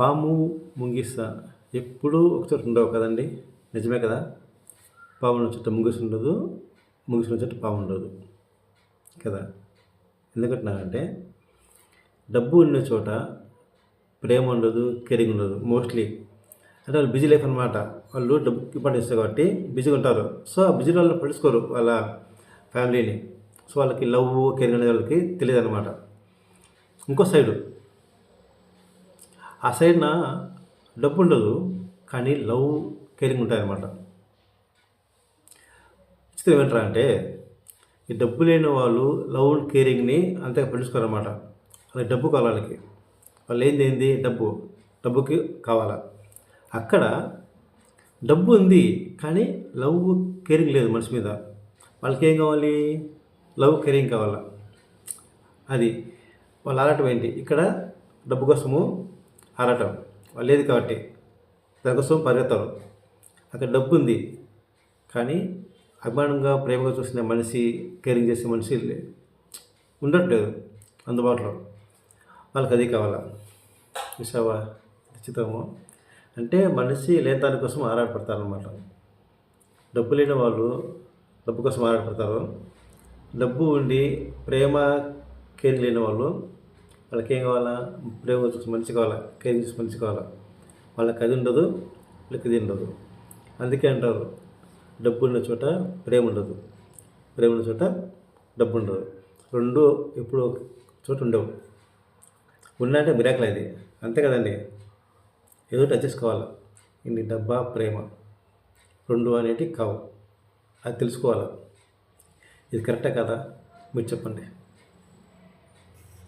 పాము ముంగిస ఎప్పుడూ ఒకచోట ఉండవు కదండి? నిజమే కదా? పాము ఉన్న చోట ముంగిస ఉండదు ముంగిసిన చోట పాము ఉండదు కదా? ఎందుకంటున్నానంటే డబ్బు ఉన్న చోట ప్రేమ ఉండదు కేరింగ్ ఉండదు మోస్ట్లీ. అంటే వాళ్ళు బిజీ లైఫ్ అనమాట వాళ్ళు డబ్బు ఇంపార్టెన్స్ ఇస్తారు కాబట్టి బిజీగా ఉంటారు. సో ఆ బిజీ వాళ్ళు పడుచుకోరు వాళ్ళ ఫ్యామిలీని. సో వాళ్ళకి లవ్ కేరింగ్ అనేది వాళ్ళకి తెలియదు అనమాట ఇంకో సైడు ఆ సైడ్న డబ్బు ఉండదు కానీ లవ్ కేరింగ్ ఉంటాయన్నమాట చిత్రం ఏంటరా అంటే ఈ డబ్బు లేని వాళ్ళు లవ్ కేరింగ్ని అంతగా పెంచుకోరన్నమాట వాళ్ళకి డబ్బు కావాలి వాళ్ళు ఏంది ఏంది? డబ్బు. డబ్బుకి కావాలా? అక్కడ డబ్బు ఉంది కానీ లవ్ కేరింగ్ లేదు మనిషి మీద. వాళ్ళకి ఏం కావాలి? లవ్ కేరింగ్ కావాలా? అది. వాళ్ళు ఆరాటం ఏంటి? ఇక్కడ డబ్బు కోసము ఆరాటం. లేదు కాబట్టి దానికోసం పరిగెత్తారు. అక్కడ డబ్బు ఉంది కానీ అభిమానంగా ప్రేమగా చూసిన మనిషి కేరింగ్ చేసే మనిషి ఉండట్లేదు అందుబాటులో. వాళ్ళకి అది కావాలా? చూసావా ఖచ్చితము అంటే మనిషి లేని దానికోసం ఆరాటపడతారనమాట డబ్బు లేని వాళ్ళు డబ్బు కోసం ఆరాటపడతారు. డబ్బు ఉండి ప్రేమ కేరింగ్ లేని వాళ్ళు వాళ్ళకి ఏం కావాలా? ప్రేమ చూసి మనిషి కావాలా? కేర్ చూసి మనిషి కావాలా? వాళ్ళకి అది ఉండదు వీళ్ళకి ఇది ఉండదు. అందుకే అంటారు డబ్బు ఉన్న చోట ప్రేమ ఉండదు. ప్రేమ ఉన్న చోట డబ్బు ఉండదు. రెండు ఎప్పుడు ఒక చోట ఉండవు. ఉన్నంటే మిరాకల్ అది. అంతే కదండి. ఏదో టచ్ చేసుకోవాలి. ఇన్ని డబ్బా ప్రేమ. రెండు అనేటివి కావు. అది తెలుసుకోవాలి. ఇది కరెక్టే కదా? మీరు చెప్పండి.